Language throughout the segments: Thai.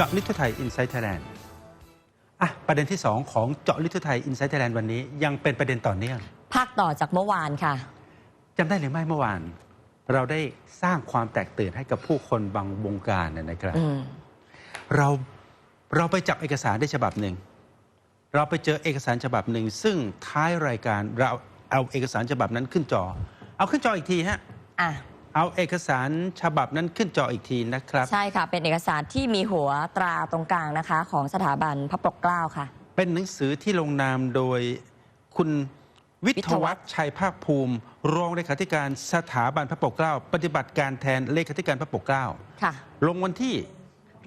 เจาะลึกทั่วไทยอินไซต์ไทยแลนด์อะประเด็นที่ 2 ของเจาะลึกทั่วไทยอินไซต์ไทยแลนด์วันนี้ ยังเป็นประเด็นต่อเนื่องภาคต่อจากเมื่อวานค่ะจำได้หรือไม่เมื่อวาน เราได้สร้างความแตกตื่นให้กับผู้คนบางวงการนะนะครับอืมเราเราไปจับเอกสารได้ฉบับหนึ่งเราไปเจอเอกสารฉบับหนึ่งซึ่งท้ายรายการเราเอาเอกสารฉบับนั้นขึ้นจอ เอาขึ้นจออีกทีฮะอะ เอาเอกสารฉบับนั้นขึ้นจออีกทีนะครับ ใช่ค่ะ เป็นเอกสารที่มีหัวตราตรงกลางนะคะ ของสถาบันพระปกเกล้าค่ะ เป็นหนังสือที่ลงนามโดยคุณวิทยวัฒน์ชัยภาคภูมิ รองเลขาธิการสถาบันพระปกเกล้า ปฏิบัติการแทนเลขาธิการพระปกเกล้าค่ะ ลงวันที่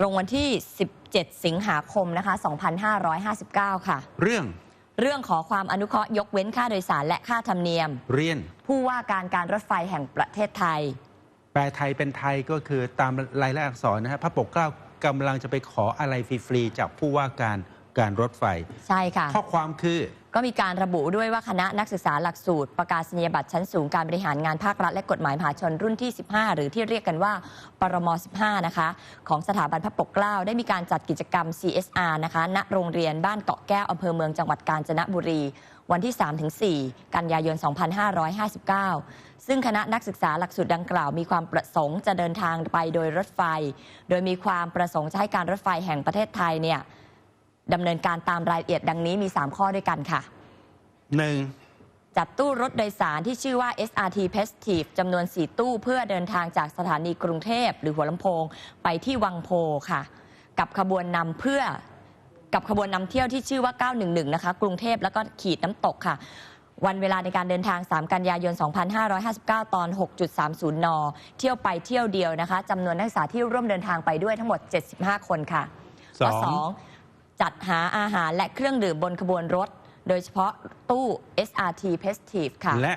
ลงวันที่ 17 สิงหาคมนะคะ 2559 ค่ะ เรื่อง เรื่องขอความอนุเคราะห์ยกเว้นค่าโดยสารและค่าธรรมเนียม เรียน ผู้ว่าการการรถไฟแห่งประเทศไทย แปลไทยเป็นไทยก็คือตามลายลักษณ์อักษรนะฮะพระปกเกล้ากำลังจะไปขออะไรฟรีๆจากผู้ว่าการการรถไฟ ใช่ค่ะ ข้อความคือ ก็มีการระบุด้วยว่าคณะนักศึกษาหลักสูตร ประกาศนียบัตรชั้นสูงการบริหารงานภาครัฐและกฎหมายมหาชนรุ่นที่ 15 หรือที่เรียกกันว่า ปรม 15 นะคะ ของสถาบันพระปกเกล้าได้มีการจัดกิจกรรม CSR นะคะณโรงเรียนบ้านเกาะแก้วอำเภอเมืองจังหวัดกาญจนบุรี วันที่ 3-4 กันยายน 2559 ซึ่งคณะนักศึกษาหลักสูตรดังกล่าวมีความประสงค์จะเดินทางไปโดยรถไฟ โดยมีความประสงค์จะให้การรถไฟแห่งประเทศไทยเนี่ย ดำเนินการตามรายละเอียดดังนี้มี 3 ข้อด้วยกันค่ะ 1. จัดตู้รถโดยสารที่ชื่อว่า SRT p e s t i v e จำนวน 4 ตู้เพื่อเดินทางจากสถานีกรุงเทพหรือหัวลำโพง ไปที่วังโพค่ะ กับขบวนนำเพื่อกับขบวนนำเที่ยวที่ชื่อว่า 911 นะคะ กรุงเทพแล้วก็ขีดน้ำตกค่ะ วันเวลาในการเดินทาง 3 กันยายน 2559 ตอน 6.30 น เที่ยวไปเที่ยวเดียวนะคะจำนวนนักศึกษาที่ร่วมเดินทางไปด้วยทั้งหมด 75 คนค่ะสอง ข้อสอง จัดหาอาหารและเครื่องดื่มบนขบวนรถ โดยเฉพาะตู้ SRT p e s t i v e ค่ะ และ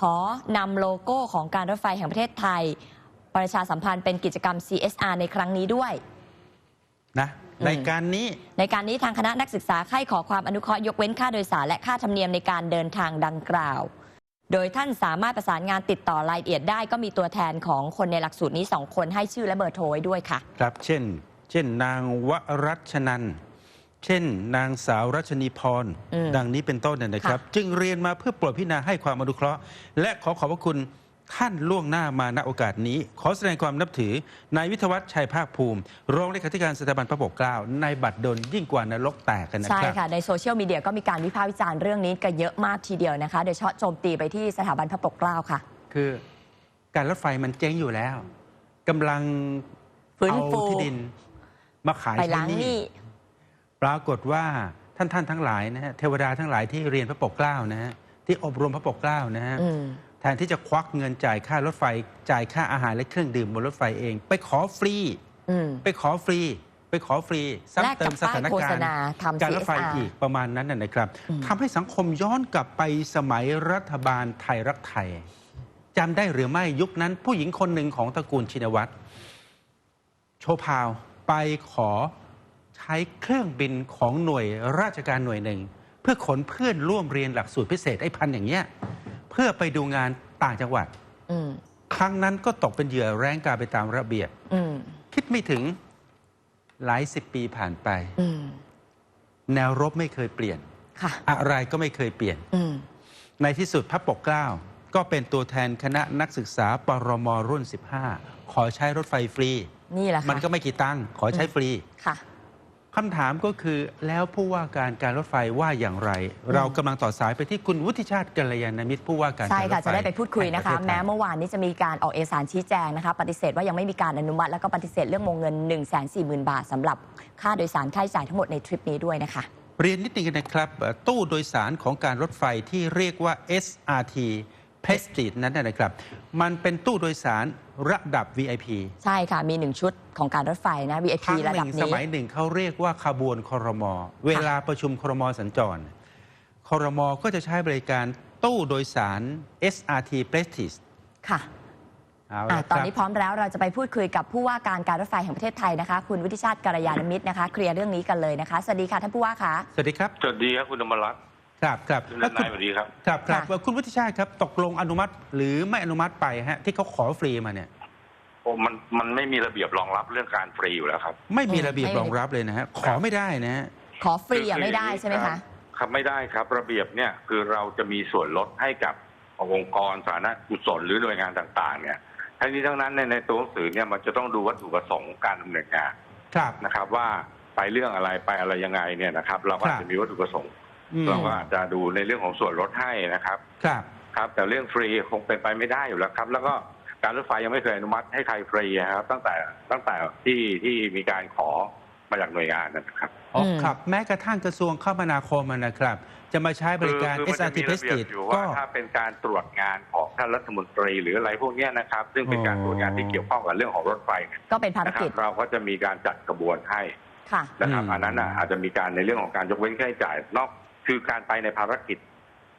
ขอนำโลโก้ของการรถไฟแห่งประเทศไทย ประชาสัมพันธ์เป็นกิจกรรม CSR ในครั้งนี้ด้วย3นะอืมในการนี้ในการนี้ทางคณะนักศึกษาใคร่ขอความอนุเคราะห์ยกเว้นค่าโดยสารและค่าธรรมเนียมในการเดินทางดังกล่าว โดยท่านสามารถประสานงานติดต่อรายละเอียดได้ก็มีตัวแทนของคนในหลักสูตรนี้สองคนให้ชื่อและเบอร์โทรไว้ด้วยค่ะ ครับ เช่น เช่นนางวรัชนัน เช่น นางสาวรัชนีพร อืมดังนี้เป็นต้นนะนะครับ จึงเรียนมาเพื่อโปรดพิจารณาให้ความอนุเคราะห์ และขอขอบพระคุณท่านล่วงหน้ามาณโอกาสนี้ ขอแสดงความนับถือนายวิทยวัฒน์ชัยภาคภูมิ รองเลขาธิการสถาบันพระปกเกล้าในบัตรดลยิ่งกว่านรกแตกกันนะใช่ครับ ค่ะ ในโซเชียลมีเดียก็มีการวิพากษ์วิจารณ์เรื่องนี้กันเยอะมากทีเดียวนะคะโดยเฉพาะโจมตีไปที่สถาบันพระปกเกล้าค่ะ คือการรถไฟมันเจ๊งอยู่แล้วกำลังฟื้นเอาฟูที่ดิน มาขายไปใช้ล้างหหนี้นี้ ปรากฏว่าท่านท่านทั้งหลายนะฮะเทวดาทั้งหลายที่เรียนพระปกเกล้านะฮะที่อบรมพระปกเกล้านะฮะอืมแทนที่จะควักเงินจ่ายค่ารถไฟจ่ายค่าอาหารและเครื่องดื่มบนรถไฟเอง ไปขอฟรีอืมไปขอฟรี ไปขอฟรีแลกซ้ำเติกับมสถานป้ายโฆการษณ์ณาทำการรถไฟ CSR อีกประมาณนั้นนะนะครับอืมทำให้สังคมย้อนกลับไปสมัยรัฐบาลไทยรักไทยจำได้หรือไม่ยุคนั้น ผู้หญิงคนหนึ่งของตระกูลชินวัตรโชว์พาวไปขอ ใช้เครื่องบินของหน่วยราชการหน่วยหนึ่ง เพื่อขนเพื่อนร่วมเรียนหลักสูตรพิเศษไอ้พันอย่างเงี้ยเพื่อไปดูงานต่างจังหวัดอืมครั้งนั้นก็ตกเป็นเหยื่อแรงกาไปตามระเบียบอืมคิดไม่ถึงหลายสิบปีผ่านไปอืมแนวรบไม่เคยเปลี่ยนค่ะอะไรก็ไม่เคยเปลี่ยนอืมในที่สุดพระปกเกล้าก็เป็นตัวแทนคณะนักศึกษาปรมรุ่น 15 ขอใช้รถไฟฟรี นี่แหละค่ะมันก็ไม่กี่ตังค์ขอใช้ฟรีค่ะ คำถามก็คือแล้วผู้ว่าการการรถไฟว่าอย่างไร เรากำลังต่อสายไปที่คุณวุฒิชาติกัลยาณมิตรผู้ว่าการใช่การรถค่ะไฟจะได้ไปพูดคุยนะคะแห่งประเทศไทยแม้เมื่อวานนี้จะมีการออกเอกสารชี้แจงนะคะ ปฏิเสธว่ายังไม่มีการอนุมัติแล้วก็ปฏิเสธเรื่องวงเงิน 1 4 0 0 0 0 บาทสำหรับค่าโดยสารค่าใช้จ่ายทั้งหมดในทริปนี้ด้วยนะคะเรียนนิดนึงนะครับเอ่อตู้โดยสารของการรถไฟที่เรียกว่า SRT p e s t i นั้นนะนะครับ มันเป็นตู้โดยสารระดับ VIP ใช่ค่ะ มีหนึ่งชุดของการรถไฟนะ VIP ครั้งระหดับนึ่งสนี้ มัยหนึ่งเขาเรียกว่าขบวนคอรมอเวลาประชุมคอรมอสัญจรคอรมอก็จะใช้บริการตู้โดยสาร SRT Prestige ค่ะเอาอะ ละคตอนรับนี้พร้อมแล้วเราจะไปพูดคุยกับผู้ว่าการการรถไฟแห่งประเทศไทยนะคะ คุณวิทิชาติการยานมิตรนะคะ เคลียร์เรื่องนี้กันเลยนะคะ สวัสดีค่ะท่านผู้ว่าคะ สวัสดีครับ สวัสดีครับคุณอมรรัตน์ ครับครับคุณแล้วนายสวัสดีครับครับครับค่ะคุณวุฒิชาติครับตกลงอนุมัติหรือไม่อนุมัติไปฮะที่เขาขอฟรีมาเนี่ยโมันมันไม่มีระเบียบรองรับเรื่องการฟรีอยู่แล้วครับ ไม่มีอืมระเบียบไม่มีรองรับเลยนะฮะขอไม่ได้นะฮะขอฟรีอะไม่ได้ใช่ไหมคะครับไม่ได้ครับ ระเบียบเนี่ยคือเราจะมีส่วนลดให้กับองค์กรสาธารณกุศลหรือหน่วยงานต่าง ๆ เนี่ยทั้งนี้ทั้งนั้นในในตัวหนังสือเนี่ยมันจะต้องดูวัตถุประสงค์การดำเนินงานครับนะครับว่าไปเรื่องอะไรไปอะไรยังไงเนี่ยนะครับ เราก็ครับอาจจะมีวัตถุประสงค์อืม เราก็อาจจะดูในเรื่องของส่วนลดให้นะครับครับครับ แต่เรื่องฟรีคงเป็นไปไม่ได้อยู่แล้วครับ แล้วก็การรถไฟยังไม่เคยอนุมัติให้ใครฟรีนะครับ ตั้งแต่ตั้งแต่ที่ที่มีการขอมาจากหน่วยงานนะครับอ๋ออมครับ แม้กระทั่งกระทรวงคมนาคมนะครับ จะมาใช้บริการคือคือมันจะ SRT มี p r e ระ s เบีย t i บ g อยู่ก็ว่าถ้าเป็นการตรวจงานของท่านรัฐมนตรีหรืออะไรพวกเนี้ยนะครับ ซึ่งเป็นการอ๋อตรวจงานที่เกี่ยวข้องกับเรื่องของรถไฟเนี่ยก็เป็นภารนะครักิบจเราก็จะมีการจัดกระบวนให้ค่ะนะครับอืมอันนั้นน่ะอาจจะมีการในเรื่องของการยกเว้นค่าใช้จ่ายนอก คือการไปในภารกิจ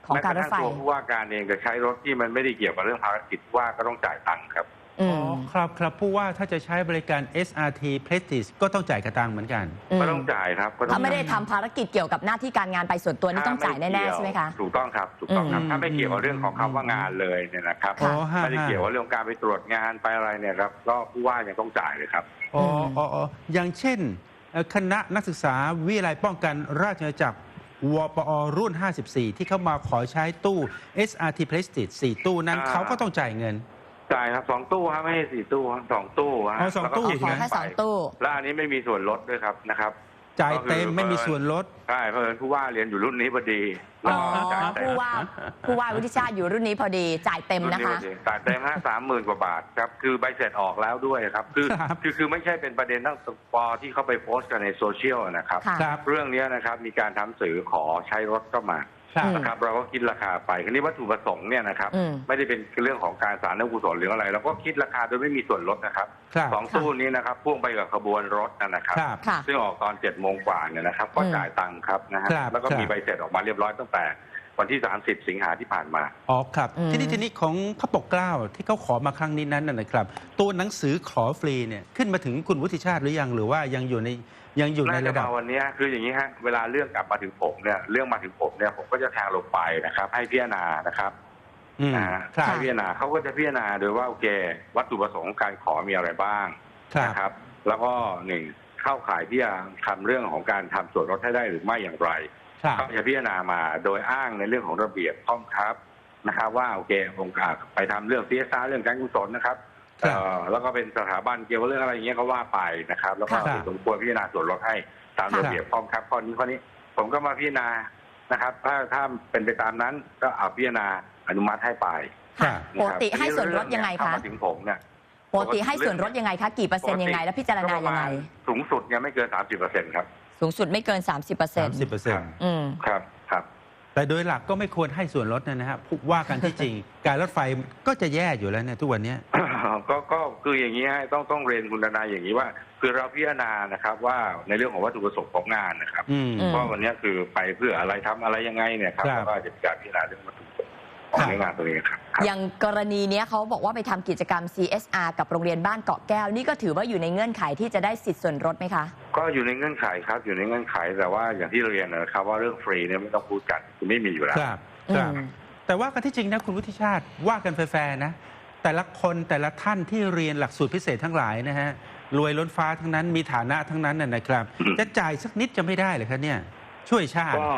ของการรถไฟแม้ะทั่งตัวผู้ว่าการเองจะใช้รถที่มันไม่ได้เกี่ยวกับเรื่องภารกิจผู้ว่าก็ต้องจ่ายตังค์ครับอือ๋อมครับครับผู้ว่าถ้าจะใช้บริการ SRT p r e s t i g e ก็ต้องจ่ายกระตังเหมือนกัน ก็ต้องจ่ายครับก็ต้อถ้างไม่ได้ทำภารกิจเกี่ยวกับหน้าที่การงานไปส่วนตัวนี่ต้องจ่ายแน่ๆใช่ไหมคะถูกต้องครับถูกต้องครับอืมถ้าไม่เกี่ยวกับเรื่องของคำว่างานเลยเนี่ยนะครับอ๋อฮะไม่ได้เกี่ยวกับเรื่องการไปตรวจงานไปอะไรเนี่ยครับก็ผู้ว่ายังต้องจ่ายเลยครับอ๋ออืมอ๋ออ๋ออย่างเช่นเอ่อคณะนักศึกษาวิทยาลัยป้องกันราชอาณาจักร วปอรุ่น 54 ที่เข้ามาขอใช้ตู้ SRT p r e s t i g e 4 ตู้นั้นอ่า เขาก็ต้องจ่ายเงิน จ่ายครับสองตู้ครับไม่ใช่สี่ตู้ครับสองตู้ฮะอ๋อสองตู้แล้วก็ขอคิดแค่ไปสองตู้ แล้วอันนี้ไม่มีส่วนลดด้วยครับนะครับ จ่ายเต็มก็คือไม่มีส่วนลด ใช่เพราะเอิญผู้ว่าเรียนอยู่รุ่นนี้พอดีอ๋แล้วอก็จ่ายเต็มผู้ว่าผู้ว่าวุฒิชาติอยู่รุ่นนี้พอดีจ่ายเต็มรุ่นนะนี้พคะอดีจ่ายเต็มห้าสามหมื่นกว่าบาทครับคือใบเสร็จออกแล้วด้วยครับ คือครับคือคือไม่ใช่เป็นประเด็นตั้งปอที่เขาไปโพสต์กันในโซเชียลนะครับค่ะครับเรื่องนี้นะครับมีการทำสื่อขอใช้รถเข้ามา ครับอืมนะครับเราก็คิดราคาไปทีนี้วัตถุประสงค์เนี่ยนะครับ อืม ไม่ได้เป็นเรื่องของการสารนกุศลหรืออะไรเราก็คิดราคาโดยไม่มีส่วนลดนะครับครับสองตู้นี้นะครับพ่วงไปกับขบวนรถนะครับ ครับ ค่ะ ซึ่งออกตอนเจ็ดโมงกว่าเนี่ยนะครับ ก็อืม จ่ายตังค์ครับนะฮะครับแล้วก็ครับมีใบเสร็จออกมาเรียบร้อยตั้งแต่วันที่ 30 สิงหาที่ผ่านมา อ๋อครับ อืม ทีนี้ทีนี้ของพระปกเกล้าที่เขาขอมาครั้งนี้นั้นนะนะครับ ตัวหนังสือขอฟรีเนี่ยขึ้นมาถึงคุณวุฒิชาติหรือยังหรือว่ายังอยู่ใน ยังอยู่ในน่าจะระดับมาวันนี้คืออย่างนี้ฮะเวลาเรื่องกลับมาถึงผมเนี่ยเรื่องมาถึงผมเนี่ยผมก็จะแทงลงไปนะครับ ให้พิจารณานะครับอืมนะฮะครับให้พิจารณาเขาก็จะพิจารณาโดยว่าโอเค วัตถุประสงค์ของการขอมีอะไรบ้างครับนะครับ แล้วก็หนึ่งเข้าข่ายที่จะทำเรื่องของการทำส่วนลดให้ได้หรือไม่อย่างไรครับก็จะพิจารณามาโดยอ้างในเรื่องของระเบียบข้อมครับนะครับ ว่าโอเคองค์การไปทำเรื่อง CSR เรื่องการกุศลนะครับครับ เอ่อแล้วก็เป็นสถาบันเกี่ยวกับเรื่องอะไรอย่างเงี้ยก็ว่าไปนะครับ แล้วก็ครับสมควรพิจารณาส่วนลดให้ตามครับระเบียบข้อมครับข้อนี้ข้อนี้ ผมก็มาพิจารณานะครับ ถ้าถ้าเป็นไปตามนั้นก็เอาพิจารณาอนุมัติให้ไปครับปกติให้ส่วนลดยังไงเข้าคะมาถึงผมเนี่ย ปกติให้ส่วนลดยังไงคะ กี่เปอร์เซ็นต์ยังไง แล้วพิจารณายังไง สูงสุดเนี่ยไม่เกิน30เปอร์เซ็นต์ครับ สูงสุดไม่เกิน 30เปอร์เซ็นต์30เปอร์เซ็นต์อืม ครับครับ แต่โดยหลักก็ไม่ควรให้ส่วนลดนะฮะว่ากันที่จริง การรถไฟก็จะแย่อยู่แล้วเนี่ยทุกวันเนี้ย ก็ก็คืออย่างนี้ฮะต้องต้องเรียนคุณทนายอย่างนี้ว่า คือเราพิจารณานะครับ ว่าในเรื่องของวัตถุประสงค์ของงานนะครับอืมอืมว่าวันนี้คือไปเพื่ออะไรทำอะไรยังไงเนี่ยครับครับ แล้วก็จะมีการพิจารณาเรื่องวัตถุประสงค์ของเนื้องานตัวนี้ครับครับ อย่างกรณีเนี้ยเขาบอกว่าไปทำกิจกรรม CSR กับโรงเรียนบ้านเกาะแก้ว นี่ก็ถือว่าอยู่ในเงื่อนไขที่จะได้สิทธิ์ส่วนลดไหมคะ ก็อยู่ในเงื่อนไขครับ อยู่ในเงื่อนไขแต่ว่าอย่างที่เรียนนะครับ ว่าเรื่องฟรีเนี่ยไม่ต้องพูดกันคือไม่มีอยู่แล้ว ครับครับอืมแต่ว่ากันที่จริงนะคุณวุฒิชาติว่ากันแฟร์ๆนะ แต่ละคนแต่ละท่านที่เรียนหลักสูตรพิเศษทั้งหลายนะฮะรวยล้นฟ้าทั้งนั้นมีฐานะทั้งนั้นน่ะนะครับอืมจะจ่ายสักนิดจะไม่ได้เหรอครับเนี่ย ช่วยชาติ ก็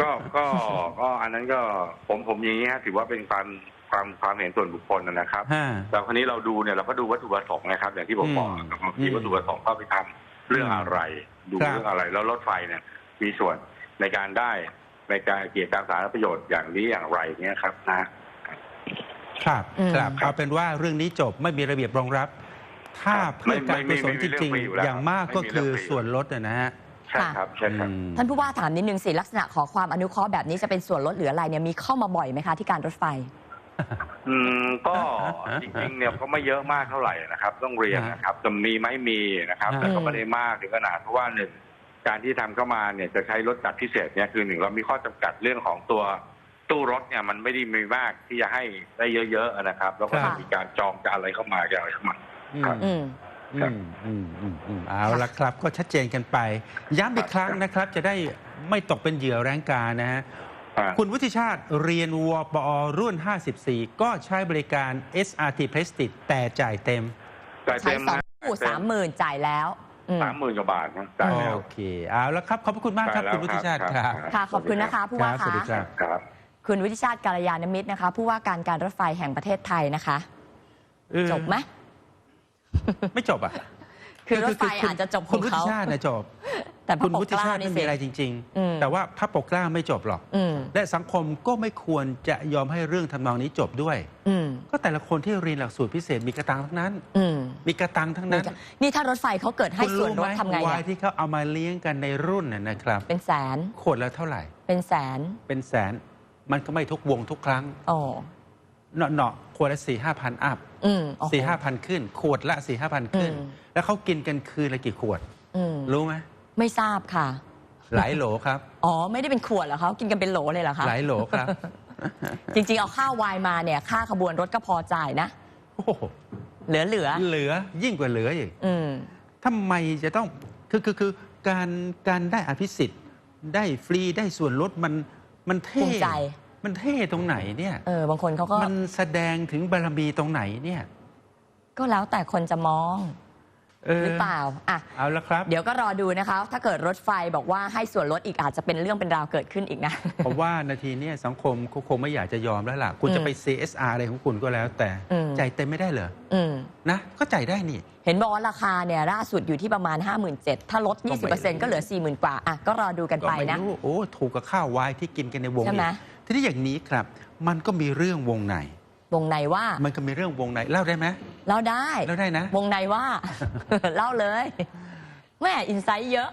ก็ก็ก็อันนั้นก็ผมผมอย่างนี้ฮะถือว่าเป็นความความความเห็นส่วนบุคคลนะครับฮะแต่คราวนี้เราดูเนี่ยเราก็ดูวัตถุประสงค์นะครับ อย่างที่ผมบอกอืมบางทีวัตถุประสงค์เข้าไปทำเรื่องอะไร ดูครับเรื่องอะไรแล้วรถไฟเนี่ยมีส่วนในการได้ในการเกี่ยวกับสาธารณประโยชน์อย่างนี้อย่างไรเนี่ยครับนะ ครับอืมครับเอาเป็นว่าเรื่องนี้จบไม่มีระเบียบรองรับ ถ้าครับเพื่อการไม่กุไม่ศลไม่จมีริงเรื่องฟรีอยู่แล้วๆอย่างมากก็ไม่มีคือเรื่องฟรีส่วนลดนะนะฮะใช่ครับใช่ครับอืมท่านผู้ว่าถามนิดนึงสิลักษณะขอความอนุเคราะห์แบบนี้จะเป็นส่วนลดหรืออะไรเนี่ยมีเข้ามาบ่อยไหมคะที่การรถไฟ อืมก็จริงๆเนี่ยก็ไม่เยอะมากเท่าไหร่นะครับ ต้องเรียนนะครับจะมีไหมมีนะครับอืมแต่ก็ไม่ได้มากถึงขนาดเพราะว่าหนึ่งการที่ทำเข้ามาเนี่ยจะใช้รถจัดพิเศษเนี่ยคือหนึ่งเรามีข้อจำกัดเรื่องของตัว ตู้รถเนี่ยมันไม่ได้มีมากที่จะให้ได้เยอะๆนะครับ แล้วก็ครัจะบมีการจองจะอะไรเข้ามาจะอะไรเข้ามา ครับ อืม อืมอืมอืมอืมเอาละครับก็ชัดเจนกันไป ย้ำอีกครั้งนะครับ จะได้ไม่ตกเป็นเหยื่อแรงกานะฮะ อ่า คุณวุฒิชาติเรียนวปอรุ่น 54 ก็ใช้บริการ SRT Prestige แต่จ่ายเต็ม จ่ายใช้เต็มสองนะคู่สามหมื่นจ่ายแล้วอืมสามหมื่นกว่าบาทนะจ่ายแล้ว โอเค เอาแล้วครับ ขอบพระคุณมากครับจ่ายแล้วคุณวุฒิชาติคครัรับบค่ะ ขอบคุณนะคะผู้คว่ารับสวัสดีครัคะ บ ครับ คุณวิทิชาติการยานมิตรนะคะ ผู้ว่าการการรถไฟแห่งประเทศไทยนะคะ เออจบไหมไม่จบอะคือรถไฟคุณอาจจะจบขคุอณงวุฒิเขาชาตินะจบ แต่พระคุณปกวุฒิเกล้าชาตินี่ไม่สิมีอะไรจริง อืม ๆ แต่ว่าพระปกเกล้าไม่จบหรอก อืมและสังคมก็ไม่ควรจะยอมให้เรื่องทำนองนี้จบด้วย อืมก็แต่ละคนที่เรียนหลักสูตรพิเศษมีกระตังทั้งนั้น อืมมีกระตังทั้งนั้นนี่ถ้ารถไฟเขาเกิดให้คุณส่วนรู้ลไหมดทำไงวายเนี่ยที่เขาเอามาเลี้ยงกันในรุ่นน่ะนะครับ เป็นแสนขวดละเท่าไหร่ เป็นแสนเป็นแสน มันก็ไม่ทุกวงทุกครั้งอ๋อเนาะเนาะขวดละสี่ห้าพันอัพอืมโอ้โสี่ห้าพันขึ้น ขวดละสี่ห้าพันขึ้นอืมแล้วเขากินกันคืนละกี่ขวดอืมรู้ไหมไม่ทราบค่ะ หลายโหลครับ อ๋อ ไม่ได้เป็นขวดเหรอเขากินกันเป็นโหลเลยเหรอคะหลายโหลครับ จริงๆ เอาข้าววายมาเนี่ย ค่าขบวนรถก็พอจ่ายนะโอ้โหเหลือเหลือเหลือยิ่งกว่าเหลืออีกอืมทำไมจะต้องคือคือคือการการได้อภิสิทธิ์ได้ฟรีได้ส่วนลดมัน มันเท่ภูมิใจ มันเท่ตรงไหนเนี่ย เออบางคนเขาก็มันแสดงถึงบารมีตรงไหนเนี่ย ก็แล้วแต่คนจะมองเออ หรือเปล่าอะเอาละครับ เดี๋ยวก็รอดูนะคะ ถ้าเกิดรถไฟบอกว่าให้ส่วนลดอีกอาจจะเป็นเรื่องเป็นราวเกิดขึ้นอีกนะเพราะว่านาทีเนี้สังคมเขาคงไม่อยากจะยอมแล้วล่ะ คุณอืมจะไป CSR อะไรของคุณก็แล้ว แต่อืมใจายเต็มไม่ได้เหรออืมนะ ก็จ่ายได้นี่ เห็นบอกว่าราคาเนี่ยล่าสุดอยู่ที่ประมาณ 57,000ถ้าลดก็ไม่รู้20%ก็เหลือ 40,000 กว่าอะก็รอดูกันก็ไปไม่นะรู้โอ้ถูกกับข้าววายที่กินกันในวงใช่ไหมอีกทีนี้อย่างนี้ครับ มันก็มีเรื่องวงใน วงในว่า มันก็มีเรื่องวงในเล่าได้ไหมเล่าได้เล่าได้นะ วงในว่า เล่าเลยแม่อินไซต์เยอะ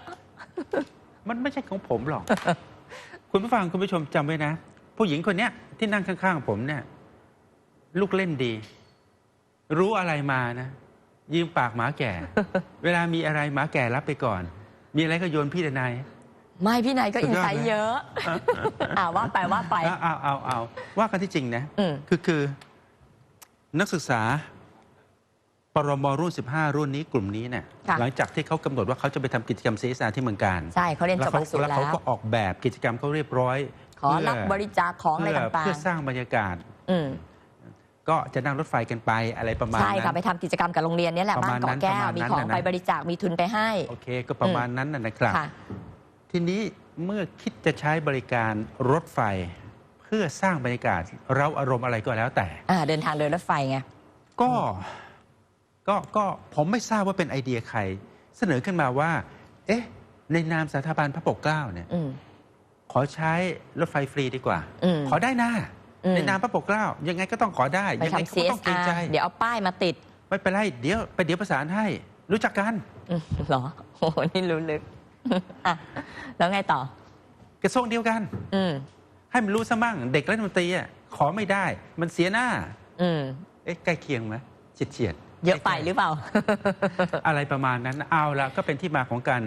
มันไม่ใช่ของผมหรอก คุณผู้ฟังคุณผู้ชมจำไว้นะ ผู้หญิงคนเนี้ยที่นั่งข้างๆผมเนี่ย ลูกเล่นดี รู้อะไรมานะยืมปากหมาแก่ เวลามีอะไรหมาแก่รับไปก่อน มีอะไรก็โยนพี่ดนายไม่พี่นายก็สุอิดนยอดไซต์ไหมเยอะอ่าว่าไปว่าไปเอาเอาเอาเอาว่ากันที่จริงนะอืมคือคือ นักศึกษาปรมรุ่น 15 รุ่นนี้กลุ่มนี้เนี่ยค่ะหลังจากที่เขากำหนดว่าเขาจะไปทำกิจกรรม CSR ที่เมืองการใช่เขาเรียนจบหลักสูตรแล้วแล้เขาวก็ออกแบบกิจกรรมเขาเรียบร้อยขอรับบริจาคของอะไรเพื่ต่างเพื่อสร้างบรรยากาศ ๆ อืมก็จะนั่งรถไฟกันไปอะไรประมาณใช่นั้ค่ะน ไปทำกิจกรรมกับโรงเรียนเนี่ยแหละประบ้ามาณนเกาะแก้นั้นวมีประมาณนั้นของน่ะนะ ไปบริจาคมีทุนไปให้ โอเคก็ประมาณนั้นนะนะครับ ค่ะ ทีนี้เมื่อคิดจะใช้บริการรถไฟเพื่อสร้างบรรยากาศเราอารมณ์อะไรก็แล้วแต่ อ่าเดินทางโดยรถไฟไง ก็ก็ก็ผมไม่ทราบว่าเป็นไอเดียใคร เสนอขึ้นมาว่า เอ๊ะ ในนามสถาบันพระปกเกล้าเนี่ย อืม ขอใช้รถไฟฟรีดีกว่า อืมขอได้นะอืม ในนามพระปกเกล้า ยังไงก็ต้องขอได้ ไปยังไงทำ ก็ต้องเกรง CSR ใจ เดี๋ยวเอาป้ายมาติดไม่เป็นไรเดี๋ยวไปเดี๋ยวประสานให้ รู้จักกัน อืมเหรอโอ้โหนี่รู้ลึกอะแล้วไงต่อกระทรวงเดียวกัน อืม ให้มันรู้ซะมั่งเด็กรัฐมนตรีอะขอไม่ได้ มันเสียหน้า อืมเอ๊ะใกล้เคียงไหมเฉียดเฉียดๆเยอะไปหรือเปล่า อะไรประมาณนั้นเอาละก็เป็นที่มาของการ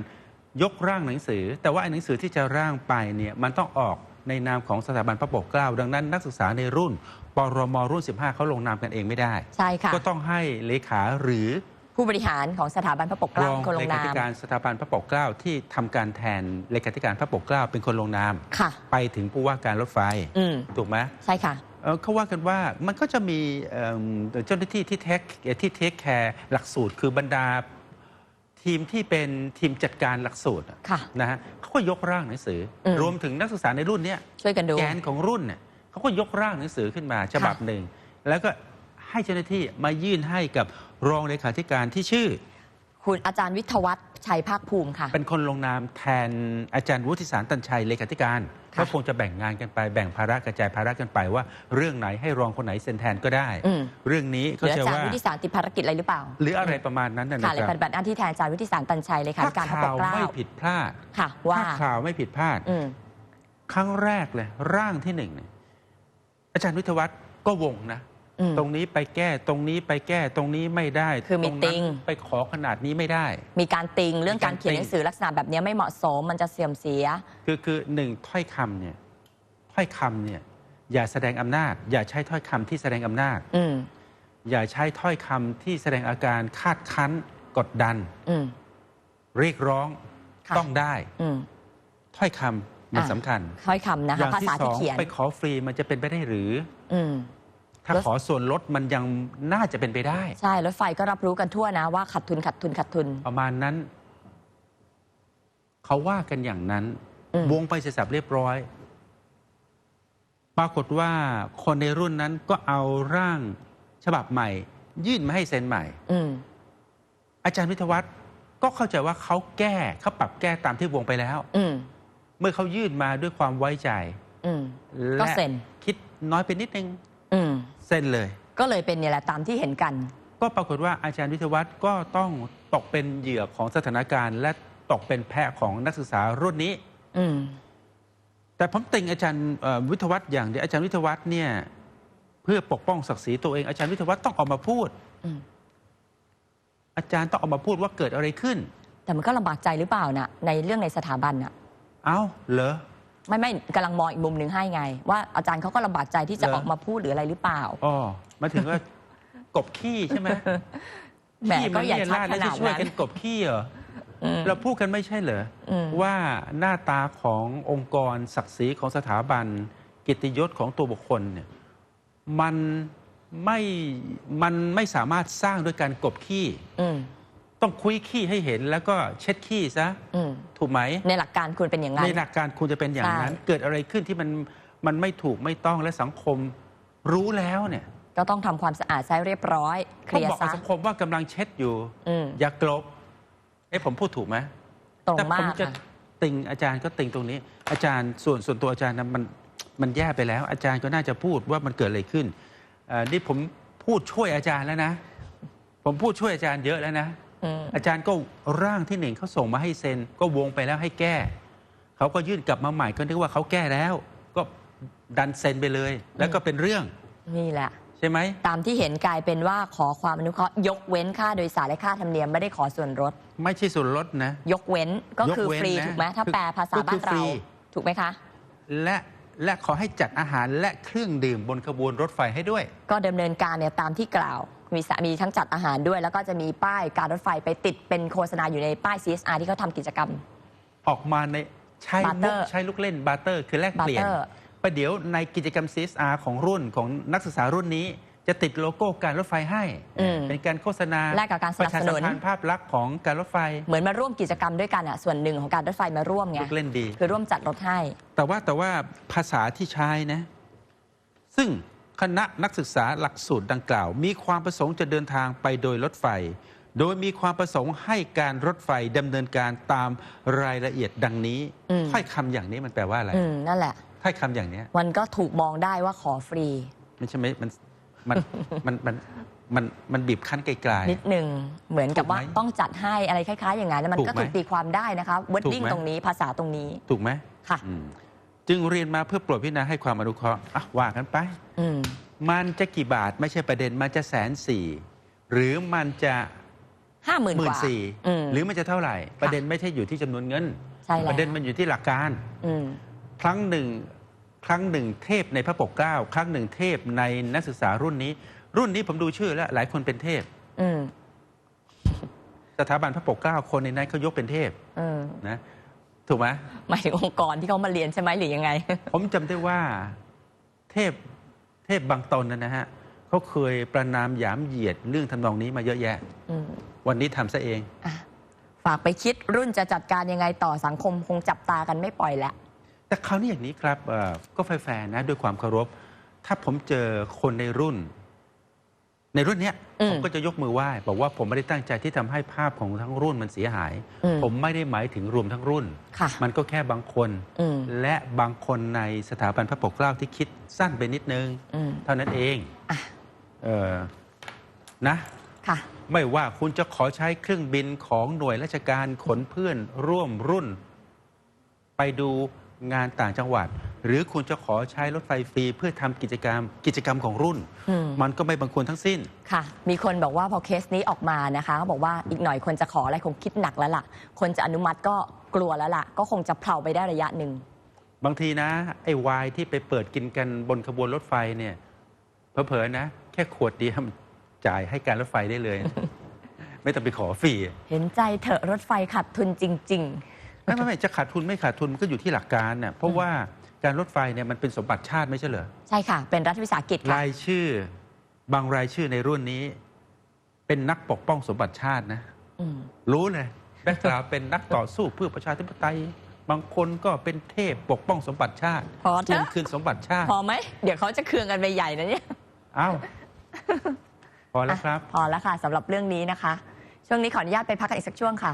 ยกร่างหนังสือ แต่ว่าไอ้หนังสือที่จะร่างไปเนี่ยมันต้องออกในนามของสถาบันพระปกเกล้า ดังนั้นนักศึกษาในรุ่นปรมรุ่น 15 เขาลงนามกันเองไม่ได้ ใช่ค่ะ ก็ต้องให้เลขาหรือ ผู้บริหารของสถาบันพระปกเกรล้าองเป็นคนลเลงขานาธิมการสถาบันพระปกเกล้าที่ทำการแทนเลขาธิการพระปกเกล้าเป็นคนลงนามค่ะไปถึงผู้ว่าการรถไฟอืมถูกไหมใช่ค่ะเอ่อเขาว่ากันว่ามันก็จะมีเอิ่มเจ้าหน้าที่ที่เทคที่เทคแคร์หลักสูตรคือบรรดาทีมที่เป็นทีมจัดการหลักสูตรอะค่ะนะฮะเขาก็ยกร่างหนังสืออมรวมถึงนักศึกษาในรุ่นเนี้ยช่วยกันดูแกนของรุ่นเนี่ยเขาก็ยกร่างหนังสือขึ้นมาฉบับหนึ่ง แล้วก็ให้เจ้าหน้าที่มายื่นให้กับ รองเลขาธิการที่ชื่อ คุณอาจารย์วิทยวัฒน์ชัยภาคภูมิค่ะ เป็นคนลงนามแทนอาจารย์วุฒิสารตันชัยเลขาธิการค่ะก็คงจะแบ่งงานกันไปแบ่งภาระกระจายภาระกันไปว่า เรื่องไหนให้รองคนไหนเซ็นแทนก็ได้อืมเรื่องนี้หก็รืออาจะจารว่าย์วิทิสารติดภารกิจอะไรหรือเปล่า หรืออะไรประมาณนั้นนะค่ะนะเลยคปรับฏิบัติหน้าที่แทนอาจารย์วิทิสารตันชัยเลขาถ้าธิการพระปข่ากวเกล้าไม่ผิดพลาดค่ะ ว่าถ้าข่าวไม่ผิดพลาดอืมครั้งแรกเลยร่างที่หนึ่งเนี่ยอาจารย์วิทยวัฒน์ก็วงนะอืม ตรงนี้ไปแก้ตรงนี้ไปแก้ตรงนี้ไม่ได้คือมีตรงนั้นติงไปขอขนาดนี้ไม่ได้ มีการติงเรื่องมีกาการรเขียนติงหนังสือลักษณะแบบนี้ไม่เหมาะสมมันจะเสื่อมเสีย คือคือหนึ่งถ้อยคำเนี่ยถ้อยคำเนี่ยอย่าแสดงอำนาจ อย่าใช้ถ้อยคำที่แสดงอำนาจ อืมอย่าใช้ถ้อยคำที่แสดงอาการคาดคั้น กดดัน อืม เรียกร้องค่ะ ต้องได้อืม ถ้อยคำมันอะ สำคัญถ้อยคำนะอคะย่างภาที่ษาสที่องเขียน ไปขอฟรีมันจะเป็นไปได้หรือ อืม ถ้ารถขอส่วนลดมันยังน่าจะเป็นไปได้ ใช่ รถไฟก็รับรู้กันทั่วนะว่าขาดทุนขาดทุนขาดทุน ประมาณนั้น เขาว่ากันอย่างนั้นอืมวงไปเสร็จสับเรียบร้อย ปรากฏว่าคนในรุ่นนั้นก็เอาร่างฉบับใหม่ ยื่นมาให้เซ็นใหม่อืมอาจารย์วิทยวัฒน์ก็เข้าใจว่าเขาแก้เขาปรับแก้ตามที่วงไปแล้วอืมเมื่อเขายื่นมาด้วยความไว้ใจอืมก็และเซ็นคิดน้อยไปนิดนึงอืม เซ็นเลย ก็เลยเป็นเนี่ยแหละตามที่เห็นกัน ก็ปรากฏว่าอาจารย์วิทยวัฒน์ก็ต้องตกเป็นเหยื่อของสถานการณ์ และตกเป็นแพะของนักศึกษารุ่นนี้ อืม แต่ผมติงอาจารย์เอ่อวิทยวัฒน์อย่างเดียวอาจารย์วิทยวัฒน์เนี่ย เพื่อปกป้องศักดิ์ศรีตัวเองอาจารย์วิทยวัฒน์ต้องออกมาพูด อืม อาจารย์ต้องออกมาพูดว่าเกิดอะไรขึ้น แต่มันก็ลำบากใจหรือเปล่านะในเรื่องในสถาบันน่ะ เอ้าเหรอ ไม่ไม่กำลังมองอีกมุมหนึ่งให้ไง ว่าอาจารย์เขาก็ลำบากใจที่จะเหรอ ออกมาพูดหรืออะไรหรือเปล่าอ๋อหมายถึงว่ากบขี้ใช่ไหมแหมขี้ก็อย่าเลี่ชัดราขแล้วนาจะดช่วยนั้น กันกบขี้เหรออืมเราพูดกันไม่ใช่เหรออืมว่าหน้าตาขององค์กรศักดิ์ศรีของสถาบัน กิตติยศของตัวบุคคลเนี่ยมันไม่มันไม่สามารถสร้างด้วยการกบขี้ อืม ต้องคุยขี้ให้เห็นแล้วก็เช็ดขี้ซะอืมถูกไหมในหลักการควรเป็นอย่างนั้ในนหลักการคุณจะเป็นอย่างนั้น ใช่ เกิดอะไรขึ้นที่มันมันไม่ถูกไม่ต้องและสังคมรู้แล้วเนี่ยก็ต้องทำความสะอาดใช้เรียบร้อย เคก็ลียร์บอกกับซะสังคมว่ากำลังเช็ดอยู่ อืมอย่ากลบเอ๊ะผมพูดถูกไหมตรงแต่มาผมกจะค่ะติงอาจารย์ก็ติงตรงนี้ อาจารย์ส่วนส่วนตัวอาจารย์นะมันมันแย่ไปแล้ว อาจารย์ก็น่าจะพูดว่ามันเกิดอะไรขึ้นเอ่อนี่ผมพูดช่วยอาจารย์แล้วนะ ผมพูดช่วยอาจารย์เยอะแล้วนะ อืมอาจารย์ก็ร่างที่หนึ่งเขาส่งมาให้เซ็น ก็วงไปแล้วให้แก้ เขาก็ยื่นกลับมาใหม่ก็นึกว่าเขาแก้แล้ว ก็ดันเซ็นไปเลย แล้วก็เป็นเรื่องนี่แหละใช่ไหมตามที่เห็นกลายเป็นว่าขอความอนุเคราะห์ยกเว้นค่าโดยสารและค่าธรรมเนียมไม่ได้ขอส่วนลดไม่ใช่ส่วนลดนะ ยกเว้นก็คือยกเว้นฟรีนะถูกไหมถ้าคือแปลภาษาก็บ้าคืนอฟรีเราถูกไหมคะ และและขอให้จัดอาหารและเครื่องดื่มบนขบวนรถไฟให้ด้วย ก็ดำเนินการเนี่ยตามที่กล่าว มีสามีทั้งจัดอาหารด้วย แล้วก็จะมีป้ายการรถไฟไปติดเป็นโฆษณาอยู่ในป้าย CSR ที่เขาทำกิจกรรม ออกมาในใช้มุก Barter ใช้ลูกเล่นบาร์เตอร์ คือแลกเปลี่ยน Barter ประเดี๋ยวในกิจกรรม CSR ของรุ่นของนักศึกษารุ่นนี้ จะติดโลโก้การรถไฟให้ อืมเป็นการโฆษณาแลกกับการสนับสนุนประชาสัมพันธ์ภาพลักษณ์ของการรถไฟเหมือนมาร่วมกิจกรรมด้วยกันอะส่วนหนึ่งของการรถไฟมาร่วมไงลูกเล่นดี คือร่วมจัดรถให้ แต่ว่าแต่ว่าภาษาที่ใช้นะ ซึ่ง คณะนักศึกษาหลักสูตรดังกล่าว มีความประสงค์จะเดินทางไปโดยรถไฟ โดยมีความประสงค์ให้การรถไฟดำเนินการตามรายละเอียดดังนี้อืม ถ้อยคำอย่างนี้มันแปลว่าอะไรอืมนั่นแหละ ถ้อยคำอย่างเนี้ยมันก็ถูกมองได้ว่าขอฟรี มันใช่ไหมมันมัน มันมันมันมันบีบคั้นไกล นิดหนึ่งเหมือนกับว่าถูกไหมต้องจัดให้อะไรคล้ายๆ อย่างนั้นมันถูกก็ไหมถูกตีความได้นะคะว d ดดิ้งถูกไหม ตรงนี้ภาษาตรงนี้ๆถูกไหมค่ะ อืม จึงเรียนมาเพื่อโปรดพิจารณาให้ความอนุเคราะห์อะว่ากันไป อืม มันจะกี่บาทไม่ใช่ประเด็นมันจะแสนสี่หรือมันจะห้าหมื่นหกมื่นว่าสี่อืม หรือมันจะเท่าไหร่ ประเด็นไม่ใช่อยู่ที่จำนวนเงิน ใช่แล้ว ประเด็นมันอยู่ที่หลักการ อืม ครั้งหนึ่งครั้งหนึ่งเทพในพระปกเกล้าครั้งหนึ่งเทพในนักศึกษารุ่นนี้ รุ่นนี้ผมดูชื่อแล้วหลายคนเป็นเทพ อืม สถาบันพระปกเกล้าคนในนั้นเขายกเป็นเทพอืม นะ ถูกไหมหมายถึงองค์กรที่เขามาเรียนใช่ไหมหรือยังไง ผมจำได้ว่าเทพเทพบางตนนะนะฮะเขาเคยประนามหยามเหยียดเรื่องทำนองนี้มาเยอะแยะ อืมวันนี้ทำซะเอง อะฝากไปคิดรุ่นจะจัดการยังไงต่อสังคมคงจับตากันไม่ปล่อยแล้วแต่คราวนี้อย่างนี้ครับเอ่อก็แฟร์ๆนะด้วยความเคารพ ถ้าผมเจอคนในรุ่น ในรุ่นเนี้ยอืมผมก็จะยกมือไหว้บอกว่าผมไม่ได้ตั้งใจที่ทำให้ภาพของทั้งรุ่นมันเสียหาย อืม ผมไม่ได้หมายถึงรวมทั้งรุ่น ค่ะ มันก็แค่บางคน อืมและบางคนในสถาบันพระปกเกล้าที่คิดสั้นไปนิดนึง อืมเท่านั้นเองอะเออนะ ค่ะ ไม่ว่าคุณจะขอใช้เครื่องบินของหน่วยราชการขนเพื่อนร่วมรุ่น ไปดูงานต่างจังหวัด หรือคุณจะขอใช้รถไฟฟรีเพื่อทำกิจกรรมกิจกรรมของรุ่นอืมมันก็ไม่บังควรทั้งสิ้นค่ะ มีคนบอกว่าพอเคสนี้ออกมานะคะเขาบอกว่าอีกหน่อยคนจะขออะไรคงคิดหนักแล้วล่ะ คนจะอนุมัติก็กลัวแล้วล่ะ ก็คงจะเพลาไปได้ระยะหนึ่งบางทีนะ ไอ้ไวายที่ไปเปิดกินกันบนขบวนรถไฟเนี่ยเผลอๆนะ แค่ขวดเดียวมันจ่ายให้การรถไฟได้เลย ไม่ต้องไปขอฟรีเห็นใจเถอะรถไฟขาดทุนจริงไม่ไม่ไม่จะขาดทุนไม่ขาดทุนมันก็อยู่ที่หลักการน่ะเพราะว่า การรถไฟเนี่ยมันเป็นสมบัติชาติไม่ใช่เหรอๆใช่ค่ะ เป็นรัฐวิสาหกิจค่ะรายชื่อบางรายชื่อในรุ่นนี้ เป็นนักปกป้องสมบัติชาตินะอืมรู้เลยแบ็กกราวเป็นนักต่อสู้เพื่อประชาธิปไตย บางคนก็เป็นเทพปกป้องสมบัติชาติพอเถทวงอะคืนสมบัติชาติพอไหม เดี๋ยวเขาจะเคืองกันไปใหญ่นะเนี่ย เอ้าพอแล้วครับพอแล้วค่ะสำหรับเรื่องนี้นะคะ ช่วงนี้ขออนุญาตไปพักกันอีกสักช่วงค่ะ